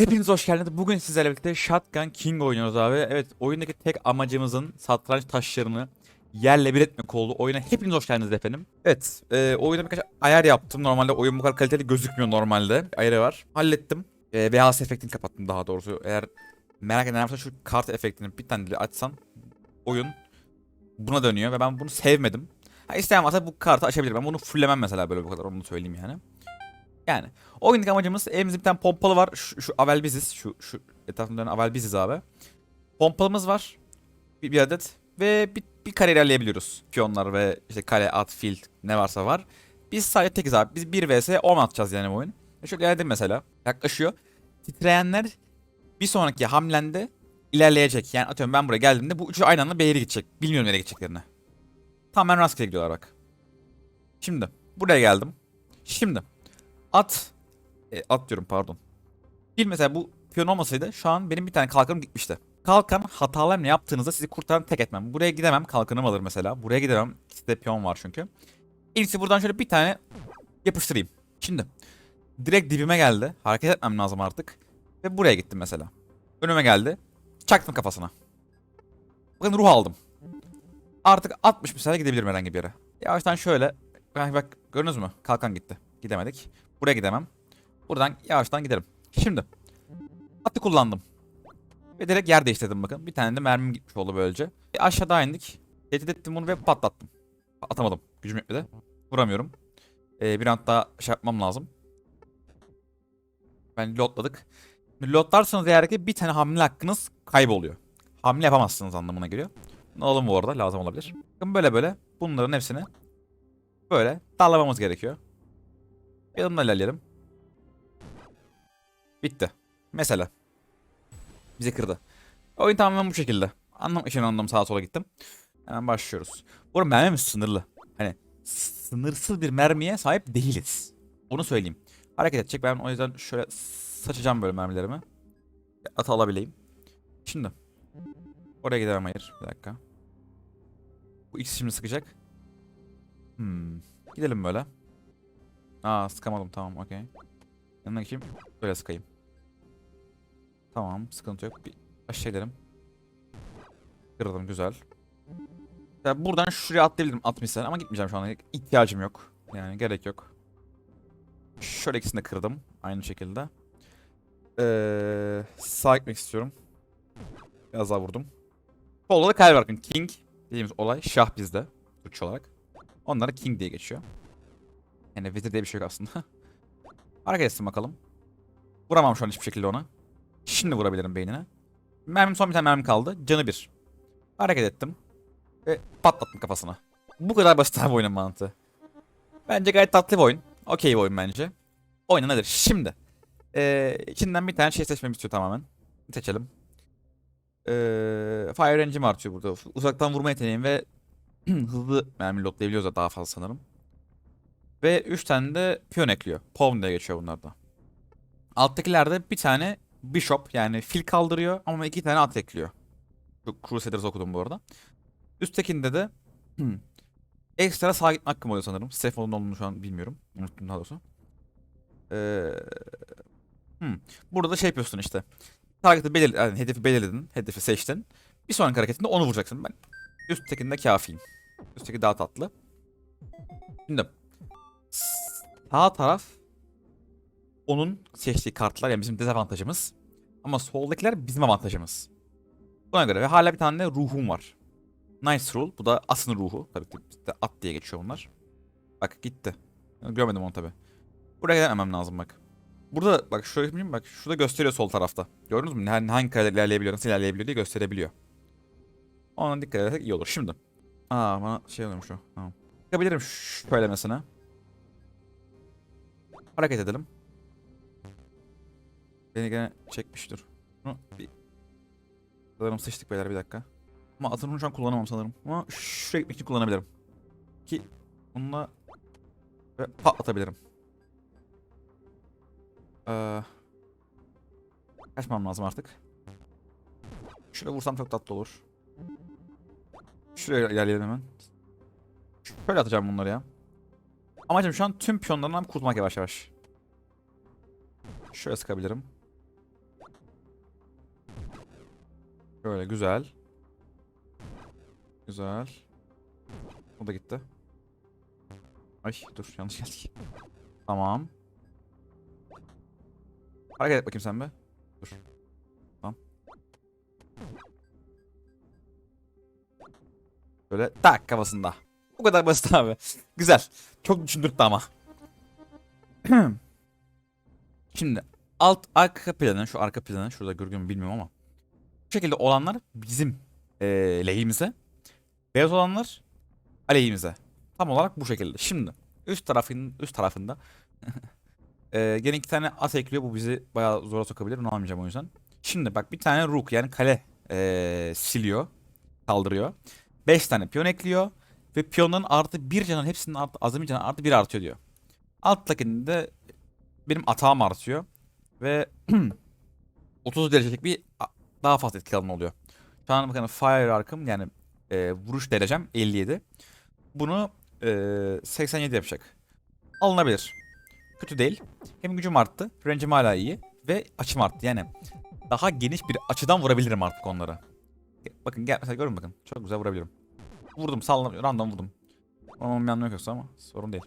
Hepiniz hoş geldiniz. Bugün sizlerle birlikte Shotgun King oynuyoruz abi. Evet oyundaki tek amacımızın satranç taşlarını yerle bir etmek oldu. Oyuna hepiniz hoş geldiniz efendim. Evet e, oyuna birkaç ayar yaptım. Normalde oyun bu kadar kaliteli gözükmüyor normalde. Ayarı var. Hallettim. E, VHS efektini kapattım daha doğrusu. Eğer merak eden varsa şu kart efektini bir tane de açsan oyun buna dönüyor ve ben bunu sevmedim. Ha, isteyen varsa bu kartı açabilir. Ben bunu fulllemem mesela böyle bu kadar onu söyleyeyim yani. Yani oyundaki amacımız elimizde bir tane pompalı var. Şu, şu Avel biziz. Şu, şu etrafında dönen Avel biziz abi. Pompalımız var. Bir, bir adet. Ve bir, bir kare ilerleyebiliyoruz. Piyonlar ve işte kale, at, fil ne varsa var. Biz sadece tekiz abi. Biz 1 vs 10 atacağız yani bu oyun. E Şöyle ilerledim mesela. Yaklaşıyor. Titreyenler bir sonraki hamlende ilerleyecek. Yani atıyorum ben buraya geldiğimde bu üçü aynı anda bir yere gidecek. Bilmiyorum nereye gideceklerini. Tamamen rastgele gidiyorlar bak. Şimdi buraya geldim. Şimdi at e, at diyorum pardon. Bir mesela bu piyon olmasaydı şu an benim bir tane kalkanım gitmişti. Kalkan hatalar ne yaptığınızda sizi kurtaran tek etmem. Buraya gidemem kalkanım alır mesela. Buraya gidemem. İkisi piyon var çünkü. En buradan şöyle bir tane yapıştırayım. Şimdi direkt dibime geldi. Hareket etmem lazım artık. Ve buraya gittim mesela. Önüme geldi. Çaktım kafasına. Bakın ruh aldım. Artık 60 mesela gidebilirim herhangi bir yere. Yavaştan şöyle. Bak gördünüz mü? Kalkan gitti. Gidemedik. Buraya gidemem. Buradan yavaştan giderim. Şimdi. Atı kullandım. Ve direkt yer değiştirdim bakın. Bir tane de mermim gitmiş oldu böylece. E aşağıda indik. Tehdit ettim bunu ve patlattım. Atamadım. Gücüm yetmedi. Vuramıyorum. E, bir ant daha şey yapmam lazım. Ben lootladık. Şimdi Lootlarsanız eğer ki bir tane hamle hakkınız kayboluyor. Hamle yapamazsınız anlamına geliyor. Bunu alalım bu arada lazım olabilir. Bakın böyle böyle bunların hepsini böyle darlamamız gerekiyor. Yanımda ilerleyelim. Bitti. Mesela. Bizi kırdı. Oyun tamamen bu şekilde. Anlam için anladım sağa sola gittim. Hemen başlıyoruz. Bu arada mermimiz sınırlı. Hani sınırsız bir mermiye sahip değiliz. Onu söyleyeyim. Hareket edecek. Ben o yüzden şöyle saçacağım böyle mermilerimi. Atı alabileyim. Şimdi. Oraya gidemem hayır. Bir dakika. Bu ikisi şimdi sıkacak. Hmm. Gidelim böyle. Aa sıkamadım tamam okey. Yanına geçeyim. Böyle sıkayım. Tamam sıkıntı yok. Bir aşağı inelim. Kırdım güzel. Ya buradan şuraya atlayabilirim at misal ama gitmeyeceğim şu an. İhtiyacım yok. Yani gerek yok. Şöyle ikisini de kırdım. Aynı şekilde. Ee, sağa gitmek istiyorum. Biraz daha vurdum. Solda da bakın. King dediğimiz olay şah bizde. Türkçe olarak. Onlara King diye geçiyor. Yani vezir diye bir şey yok aslında. Hareket etsin bakalım. Vuramam şu an hiçbir şekilde ona. Şimdi vurabilirim beynine. Mermim son bir tane mermim kaldı. Canı bir. Hareket ettim. Ve patlattım kafasına. Bu kadar basit abi oyunun mantığı. Bence gayet tatlı bir oyun. Okey bir oyun bence. Oynanır. Şimdi. Ee, içinden bir tane şey seçmemi istiyor tamamen. Seçelim. Ee, fire range'im artıyor burada. Uzaktan vurma yeteneğim ve hızlı mermi lootlayabiliyoruz da daha fazla sanırım. Ve 3 tane de piyon ekliyor. Pawn diye geçiyor bunlarda. Alttakilerde bir tane bishop yani fil kaldırıyor ama iki tane at ekliyor. Şu Crusaders okudum bu arada. Üsttekinde de hmm, ekstra sağa gitme hakkım oluyor sanırım. Safe modun olduğunu şu an bilmiyorum. Unuttum daha doğrusu. Ee, hmm, Burada da şey yapıyorsun işte. Target'ı belir yani hedefi belirledin. Hedefi seçtin. Bir sonraki hareketinde onu vuracaksın. Ben üsttekinde kafiyim. Üstteki daha tatlı. Şimdi sağ taraf onun seçtiği kartlar yani bizim dezavantajımız. Ama soldakiler bizim avantajımız. Buna göre ve hala bir tane ruhum var. Nice Rule. Bu da asın ruhu. Tabii ki bizde at diye geçiyor onlar. Bak gitti. Görmedim onu tabii. Buraya gelmem lazım bak. Burada bak şuraya yapayım bak şurada gösteriyor sol tarafta. Gördünüz mü? Hangi, hangi kadar ilerleyebiliyor, nasıl ilerleyebiliyor diye gösterebiliyor. Ona dikkat edersek iyi olur. Şimdi. Aa bana şey oluyormuş o. Tamam. Çıkabilirim şöyle mesela. Hareket edelim. Beni gene çekmiştir. Bunu bir... Sanırım sıçtık beyler bir dakika. Ama atını şu an kullanamam sanırım. Ama şuraya gitmek için kullanabilirim. Ki bununla ve patlatabilirim. Ee, kaçmam lazım artık. Şuraya vursam çok tatlı olur. Şuraya ilerleyelim hemen. Şöyle atacağım bunları ya. Amacım şu an tüm piyonlarından kurtulmak yavaş yavaş. Şöyle sıkabilirim. Böyle güzel. Güzel. O da gitti. Ay dur yanlış geldik. Tamam. Hareket et bakayım sen be. Dur. Tamam. Böyle tak kafasında. Bu kadar basit abi. Güzel. Çok düşündürttü ama. Şimdi alt arka planı şu arka planı şurada görgün mü bilmiyorum ama bu şekilde olanlar bizim eee lehimize. Beyaz olanlar aleyhimize. Tam olarak bu şekilde. Şimdi üst tarafın üst tarafında eee gene iki tane at ekliyor. Bu bizi bayağı zora sokabilir. Bunu almayacağım o yüzden. Şimdi bak bir tane rook yani kale eee, siliyor. Kaldırıyor. 5 tane piyon ekliyor. Ve piyonların artı bir canın hepsinin artı, azami canı artı bir artıyor diyor. Alttakinde de benim atağım artıyor. Ve 30 derecelik bir daha fazla etki alanı oluyor. Şu an bakın fire arkım yani e, vuruş derecem 57. Bunu e, 87 yapacak. Alınabilir. Kötü değil. Hem gücüm arttı. Range'im hala iyi. Ve açım arttı. Yani daha geniş bir açıdan vurabilirim artık onlara. Bakın gel mesela görün bakın. Çok güzel vurabilirim. Vurdum sallam random vurdum. Onun bir anlamı yok yoksa ama sorun değil.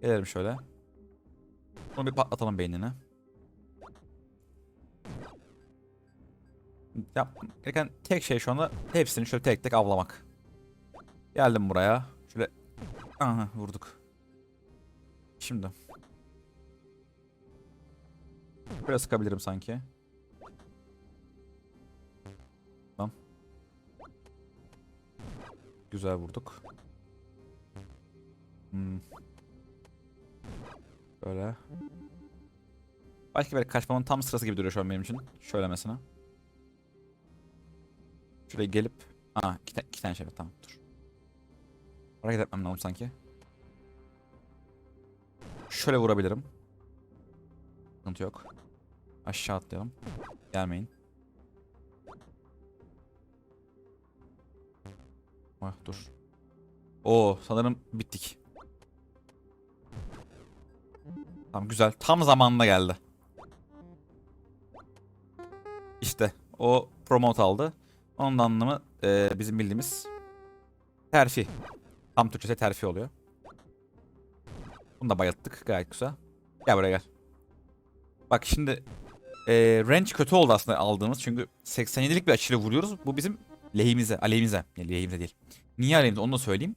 Gelelim şöyle. Bunu bir patlatalım beynine. Yap, gereken tek şey şu anda hepsini şöyle tek tek avlamak. Geldim buraya. Şöyle aha vurduk. Şimdi. Böyle sıkabilirim sanki. Güzel vurduk. Hmm. Böyle. Belki böyle kaçmamın tam sırası gibi duruyor şu an benim için. Şöyle mesela. Şuraya gelip... Aa iki, iki tane şey var tamam dur. Hareket etmem lazım sanki. Şöyle vurabilirim. Sıkıntı yok. Aşağı atlayalım. Gelmeyin. Ah dur. Oo sanırım bittik. Tamam güzel. Tam zamanında geldi. İşte o promote aldı. Onun anlamı e, bizim bildiğimiz terfi. Tam Türkçesi terfi oluyor. Bunu da bayılttık gayet güzel. Gel buraya gel. Bak şimdi e, range kötü oldu aslında aldığımız çünkü 87'lik bir açıyla vuruyoruz. Bu bizim lehimize, aleyhimize. Lehimize değil. Niye aleyhimize onu da söyleyeyim.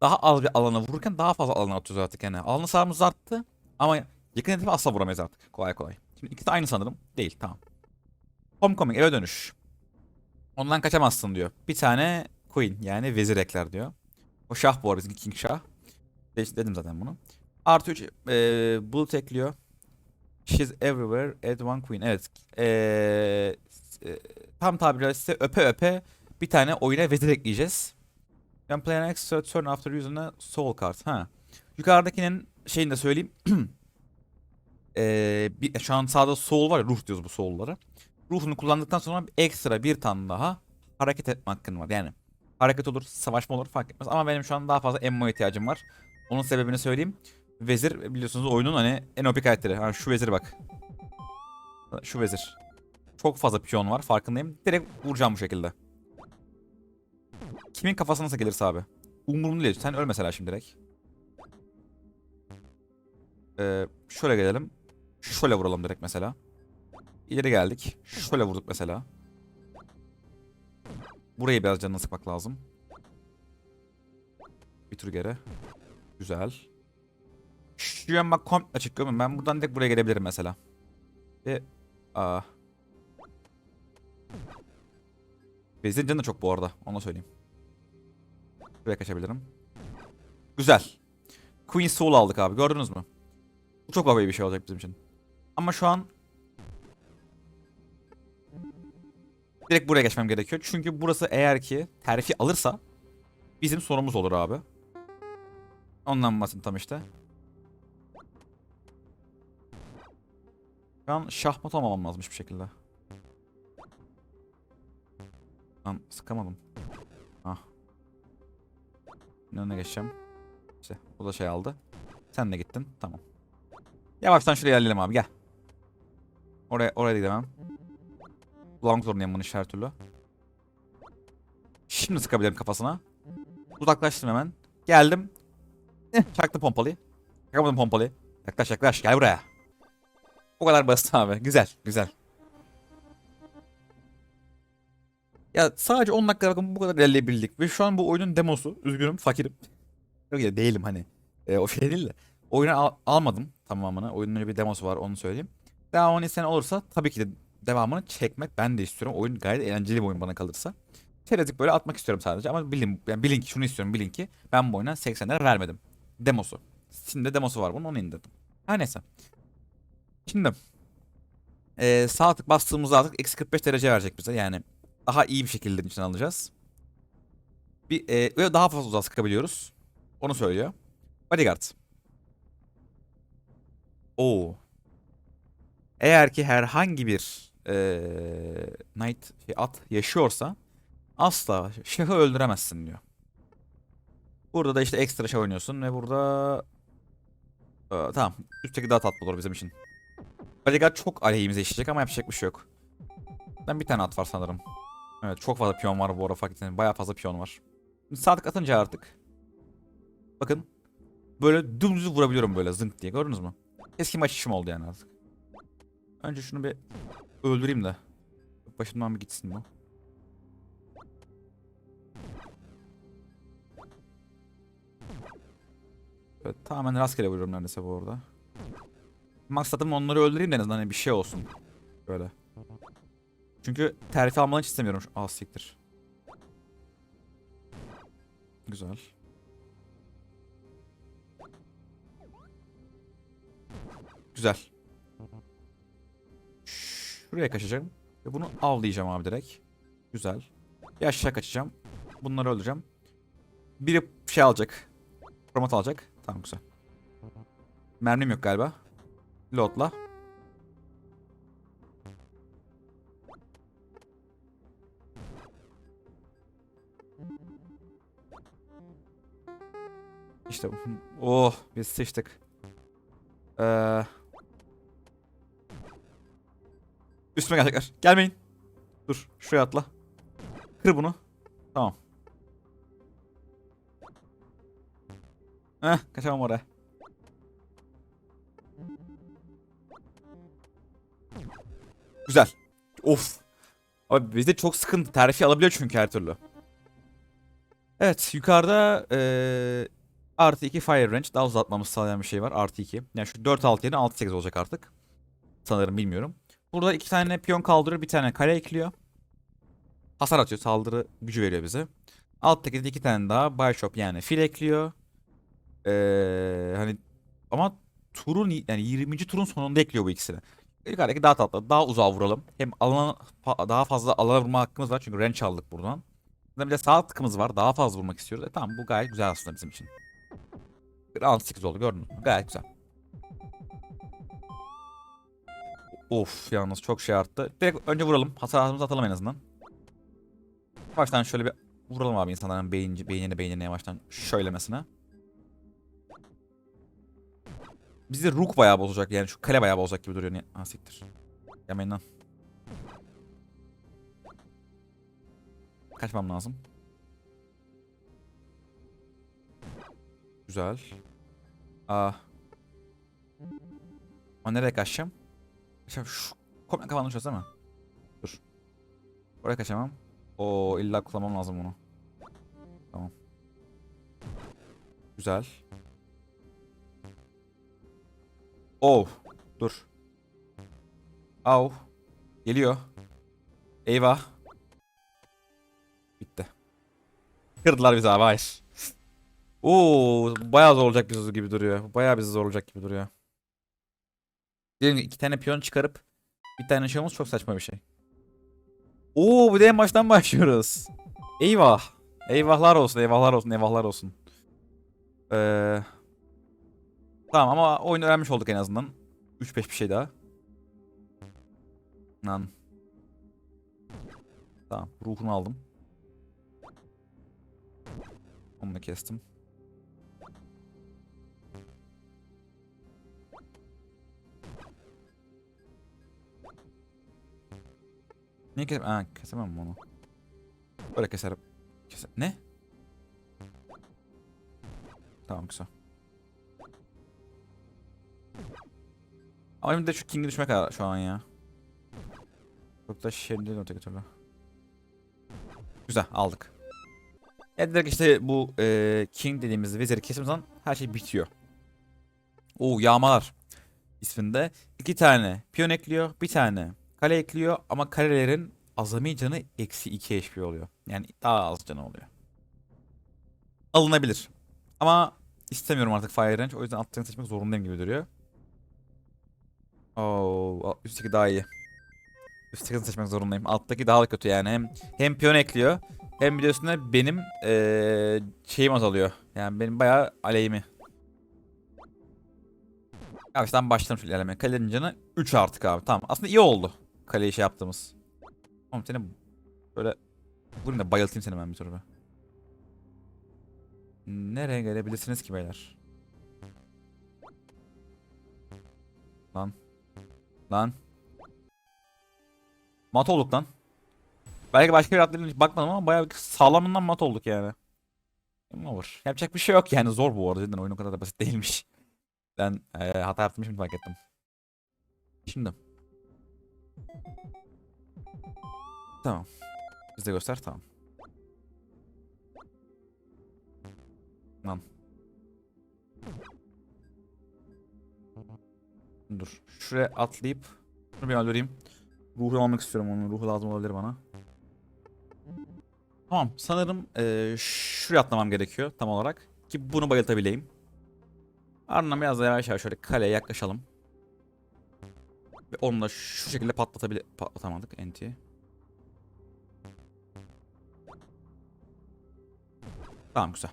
Daha az bir alana vururken daha fazla alana atıyoruz artık yani. Alanı sağımız arttı ama yakın hedefe asla vuramayız artık. Kolay kolay. Şimdi ikisi aynı sanırım. Değil tamam. Homecoming eve dönüş. Ondan kaçamazsın diyor. Bir tane queen yani vezir ekler diyor. O şah bu arada bizim king şah. De- Dedim zaten bunu. Artı 3 e, bulut ekliyor. She's everywhere add one queen. Evet. E, e, tam tabirle size öpe öpe bir tane oyuna vezir ekleyeceğiz. Can play an extra turn after using a soul card. Ha. Yukarıdakinin şeyini de söyleyeyim. e, bir, şu an sağda soul var ya ruh diyoruz bu soul'lara. Ruhunu kullandıktan sonra ekstra bir tane daha hareket etme hakkın var. Yani hareket olur, savaşma olur fark etmez. Ama benim şu an daha fazla emmo ihtiyacım var. Onun sebebini söyleyeyim. Vezir biliyorsunuz oyunun hani en OP karakteri. Ha, şu vezir bak. Şu vezir. Çok fazla piyon var farkındayım. Direkt vuracağım bu şekilde. Kimin kafasına nasıl gelirse abi. Umurumda değil. Sen öl mesela şimdi direkt. Ee, şöyle gelelim. Şöyle vuralım direkt mesela. İleri geldik. Şöyle vurduk mesela. Burayı biraz canına sıkmak lazım. Bir tur geri. Güzel. Şu yan bak komple açık görmüyorum. Ben buradan direkt buraya gelebilirim mesela. Ve... Aa. Bezin canı çok bu arada. Onu söyleyeyim. Buraya kaçabilirim. Güzel. Queen Soul aldık abi. Gördünüz mü? Bu çok babayı bir şey olacak bizim için. Ama şu an Direkt buraya geçmem gerekiyor. Çünkü burası eğer ki terfi alırsa bizim sorumuz olur abi. Ondan bahsettim tam işte. Şu an şahmat olmamam lazım hiçbir şekilde. Lan sıkamadım. Ah. Önüne geçeceğim. İşte bu da şey aldı. Sen de gittin. Tamam. Yavaştan şuraya ilerleyelim abi gel. Oraya oraya da gidemem. Kullanmak zorundayım bunu her türlü. Şimdi sıkabilirim kafasına. Uzaklaştım hemen. Geldim. Eh, çaktım pompalıyı. Çakamadım pompalıyı. Yaklaş yaklaş gel buraya. O kadar basit abi. Güzel güzel. Ya sadece 10 dakika bakın bu kadar ilerleyebildik. Ve şu an bu oyunun demosu. Üzgünüm fakirim. Yok ya değilim hani. E, o şey değil de. Oyunu al- almadım tamamını. Oyunun bir demosu var onu söyleyeyim. Devamını isteyen olursa tabii ki de devamını çekmek ben de istiyorum. Oyun gayet eğlenceli bir oyun bana kalırsa. Çerezlik böyle atmak istiyorum sadece ama bilin, yani bilin ki şunu istiyorum bilin ki ben bu oyuna 80'ler vermedim. Demosu. Steam'de demosu var bunun onu indirdim. Her neyse. Şimdi eee sağ tık bastığımızda artık eksi 45 derece verecek bize yani daha iyi bir şekilde için alacağız. Bir, ve daha fazla uzağa sıkabiliyoruz. Onu söylüyor. Bodyguard. Oo. Eğer ki herhangi bir eee knight şey, at yaşıyorsa asla şahı öldüremezsin diyor. Burada da işte ekstra şey oynuyorsun ve burada Ee, tamam üstteki daha tatlı olur bizim için. Bodyguard çok aleyhimize işleyecek ama yapacak bir şey yok. Ben bir tane at var sanırım. Evet çok fazla piyon var bu arada fark ettim. Bayağı fazla piyon var. Sadık atınca artık. Bakın. Böyle dümdüz vurabiliyorum böyle zınk diye gördünüz mü? Eski maç işim oldu yani artık. Önce şunu bir öldüreyim de. Başımdan bir gitsin bu. Evet, tamamen rastgele vuruyorum neredeyse bu arada. Maksadım onları öldüreyim de en azından hani bir şey olsun. Böyle. Çünkü terfi almanı hiç istemiyorum. Aa siktir. Güzel. Güzel. Şuraya kaçacağım. Ve bunu avlayacağım abi direkt. Güzel. Bir aşağı kaçacağım. Bunları öldüreceğim. Biri şey alacak. Promat alacak. Tamam güzel. Mermim yok galiba. Loadla. İşte. Oh biz sıçtık. Ee... Üstüme gelecekler. Gelmeyin. Dur şuraya atla. Kır bunu. Tamam. Heh kaçamam oraya. Güzel. Of. Abi bizde çok sıkıntı. Terfi alabiliyor çünkü her türlü. Evet yukarıda eee artı 2 fire range daha uzatmamız sağlayan bir şey var. Artı 2. Yani şu 4 6 yerine 6 8 olacak artık. Sanırım bilmiyorum. Burada iki tane piyon kaldırıyor. Bir tane kale ekliyor. Hasar atıyor. Saldırı gücü veriyor bize. Alttaki de iki tane daha Bishop yani fil ekliyor. Ee, hani ama turun yani 20. turun sonunda ekliyor bu ikisini. Yukarıdaki daha tatlı. Daha uzağa vuralım. Hem alana, daha fazla alana vurma hakkımız var. Çünkü range aldık buradan. Bir de sağ tıkımız var. Daha fazla vurmak istiyoruz. E tamam bu gayet güzel aslında bizim için. 6-8 oldu gördün mü? Gayet güzel. Of yalnız çok şey arttı. Direkt önce vuralım. Hasarımızı atalım en azından. Baştan şöyle bir vuralım abi insanların beyin, beynine beynine yavaştan şöylemesine. Bizi Rook bayağı bozacak yani şu kale bayağı bozacak gibi duruyor. Ne? Ha siktir. Yemeyin lan. Kaçmam lazım. Güzel. Aa. Ama nereye kaçacağım? Kaçacağım şu komple kafanı mi? Dur. Oraya kaçamam. Oo illa kullanmam lazım bunu. Tamam. Güzel. Oh. Dur. Au. Geliyor. Eyvah. Bitti. Kırdılar bizi abi hayır. Oo, bayağı zor olacak bizi gibi duruyor. Bayağı bizi zor olacak gibi duruyor. Diyelim ki iki tane piyon çıkarıp bir tane şey çok saçma bir şey. Oo bu da en baştan başlıyoruz. Eyvah. Eyvahlar olsun, eyvahlar olsun, eyvahlar olsun. Ee, tamam ama oyunu öğrenmiş olduk en azından. 3-5 bir şey daha. Lan. Tamam, ruhunu aldım. Onu da kestim. Niye kesemem? Ha, kesemem onu? Böyle keserim. Keser. Ne? Tamam güzel. Ama benim de şu King'i düşmek kadar şu an ya. Çok da şey değil öteki türlü. Güzel aldık. Ya direkt işte bu e, King dediğimiz veziri kesim zaman her şey bitiyor. Oo yağmalar isminde iki tane piyon ekliyor, bir tane kale ekliyor ama kalelerin azami canı eksi 2 HP oluyor. Yani daha az canı oluyor. Alınabilir. Ama istemiyorum artık Fire Range o yüzden altlarını seçmek zorundayım gibi duruyor. Oo, üstteki daha iyi. Üsttekini seçmek zorundayım. Alttaki daha da kötü yani. Hem hem piyon ekliyor hem bir de benim eee şeyim azalıyor. Yani benim bayağı aleyhimi. Yavaştan başlayalım şu ilerlemeye. Kalenin canı 3 artık abi. Tamam. Aslında iyi oldu. Kaleyi şey yaptığımız. Oğlum seni böyle vurayım da bayıltayım seni ben bir tur. Nereye gelebilirsiniz ki beyler? Lan. Lan. Mat olduk lan. Belki başka bir atlarına hiç bakmadım ama bayağı sağlamından mat olduk yani. Game over. Yapacak bir şey yok yani zor bu arada. Cidden oyun o kadar da basit değilmiş. Ben eee, hata yaptım şimdi fark ettim. Şimdi. Tamam. Bize göster tamam. Lan. Dur. Şuraya atlayıp şunu bir öldüreyim. Ruhu almak istiyorum onun. Ruhu lazım olabilir bana. Tamam. Sanırım eee şuraya atlamam gerekiyor tam olarak. Ki bunu bayıltabileyim. Ardından biraz da yavaş yavaş şöyle kaleye yaklaşalım. Ve onu da şu şekilde patlatabilir... Patlatamadık enti. Tamam güzel.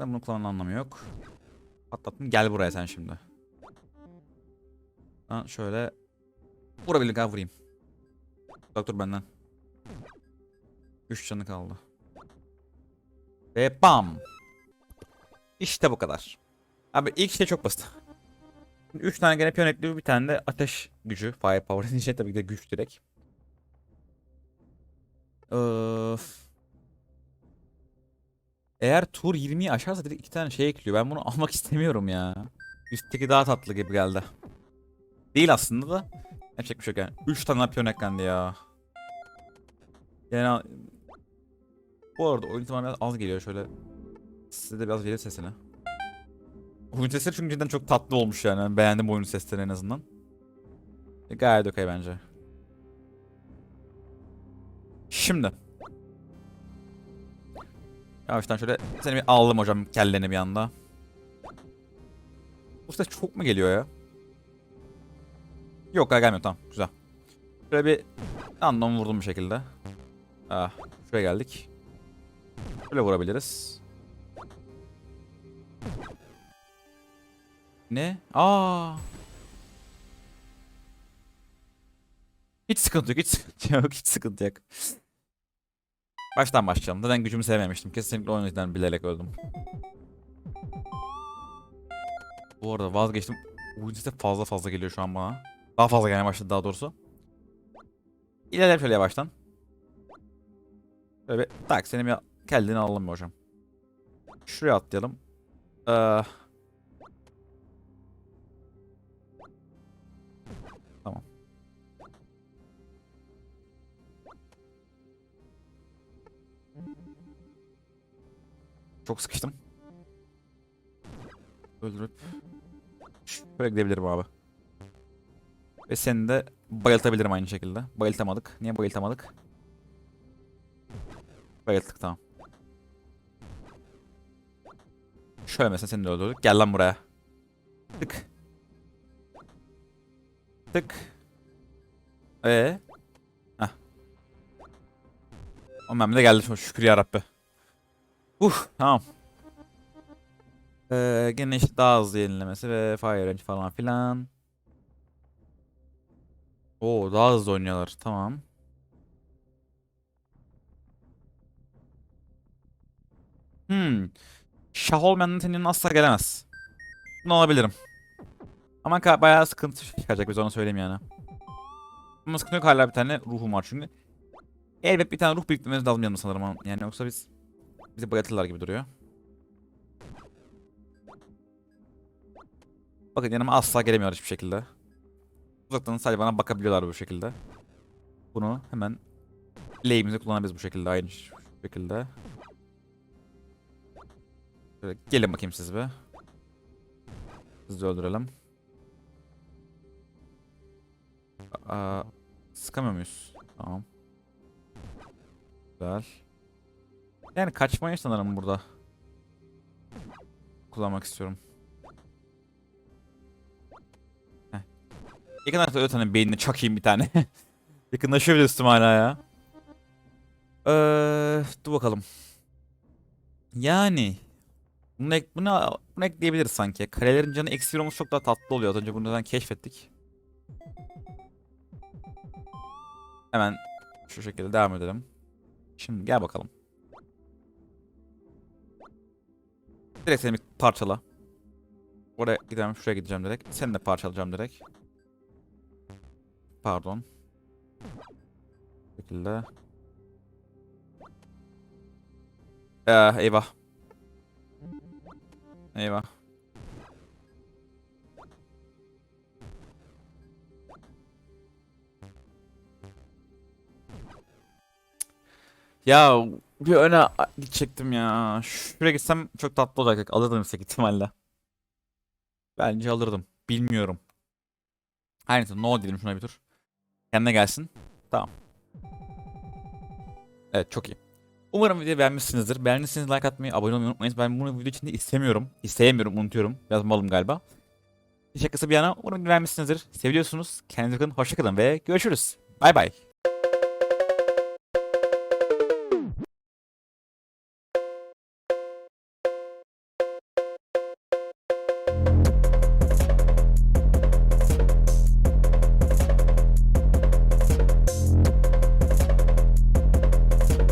Ben bunu kullanmanın anlamı yok. Patlattım. Gel buraya sen şimdi. Ha, şöyle vurabildik ha vurayım. Uzak dur benden. 3 canı kaldı. Ve bam. İşte bu kadar. Abi ilk şey çok basit. 3 tane gene piyon ekliyor bir tane de ateş gücü. Fire power diyeceğim tabii ki de güç direkt. Öf. Eğer tur 20'yi aşarsa direkt iki tane şey ekliyor. Ben bunu almak istemiyorum ya. Üstteki daha tatlı gibi geldi. Değil aslında da. Yapacak bir şey yok yani. 3 tane piyon eklendi ya. Yani bu arada oyun tamamen az geliyor şöyle. Size de biraz verir sesini. Oyun sesleri çünkü cidden çok tatlı olmuş yani. Beğendim oyun sesleri en azından. E, gayet okey bence. Şimdi. Yavaştan şöyle seni bir aldım hocam kelleni bir anda. Bu ses çok mu geliyor ya? Yok gelmiyor tamam güzel. Şöyle bir random vurdum bir şekilde. Ah, şuraya geldik. Böyle vurabiliriz. Ne? Aa. Hiç sıkıntı yok, hiç sıkıntı yok, hiç sıkıntı yok. Baştan başlayalım. Zaten gücümü sevmemiştim. Kesinlikle o yüzden bilerek öldüm. Bu arada vazgeçtim. Oyun sesi fazla fazla geliyor şu an bana. Daha fazla gelmeye başladı daha doğrusu. İlerleyelim şöyle yavaştan. Böyle bir tak seni bir kendini alalım hocam. Şuraya atlayalım. Ee, tamam. Çok sıkıştım. Öldürüp şöyle gidebilirim abi. Ve seni de bayıltabilirim aynı şekilde. Bayıltamadık. Niye bayıltamadık? Bayılttık tamam. Şöyle mesela seni de öldürdük. Gel lan buraya. Tık. Tık. Ee. Heh. O memle geldi çok şükür yarabbi. Uh tamam. Ee, gene işte daha hızlı yenilemesi ve fire range falan filan. Oo daha hızlı oynuyorlar tamam. Hmm. Şah olmayan senin asla gelemez. Bunu alabilirim. Ama bayağı sıkıntı çıkacak biz onu söyleyeyim yani. Ama sıkıntı yok hala bir tane ruhum var çünkü. Elbet bir tane ruh biriktirmemiz lazım yanında sanırım. Yani yoksa biz bizi bayatırlar gibi duruyor. Bakın yanıma asla gelemiyor hiçbir şekilde. Uzaktan sadece bana bakabiliyorlar bu şekilde. Bunu hemen lehimize kullanabiliriz bu şekilde aynı şekilde. Şöyle gelin bakayım siz be. Sizi öldürelim. Aa, sıkamıyor muyuz? Tamam. Güzel. Yani kaçmayı sanırım burada. Kullanmak istiyorum. Yakın arkada öyle tane beynini çakayım bir tane. Yakınlaşıyor bile üstüme hala ya. Eee, dur bakalım. Yani bunu, ek, bunu, bunu ekleyebiliriz sanki. Karelerin canı eksi olması çok daha tatlı oluyor. Az önce bunu zaten keşfettik. Hemen şu şekilde devam edelim. Şimdi gel bakalım. Direkt seni bir parçala. Oraya gidelim, şuraya gideceğim direkt. Seni de parçalayacağım direkt. Pardon. Bu şekilde. Ee, eyvah. Eyvah. Ya bir öne gidecektim ya. Şuraya gitsem çok tatlı olacak. Alırdım yüksek ihtimalle. Bence alırdım. Bilmiyorum. Her neyse no diyelim şuna bir tur. Kendine gelsin. Tamam. Evet çok iyi. Umarım videoyu beğenmişsinizdir. Beğendiyseniz like atmayı, abone olmayı unutmayın. Ben bunu video içinde istemiyorum. İsteyemiyorum, unutuyorum. Biraz malım galiba. Şakası bir yana umarım beğenmişsinizdir. Seviyorsunuz. Kendinize bakın, hoşçakalın ve görüşürüz. Bay bay.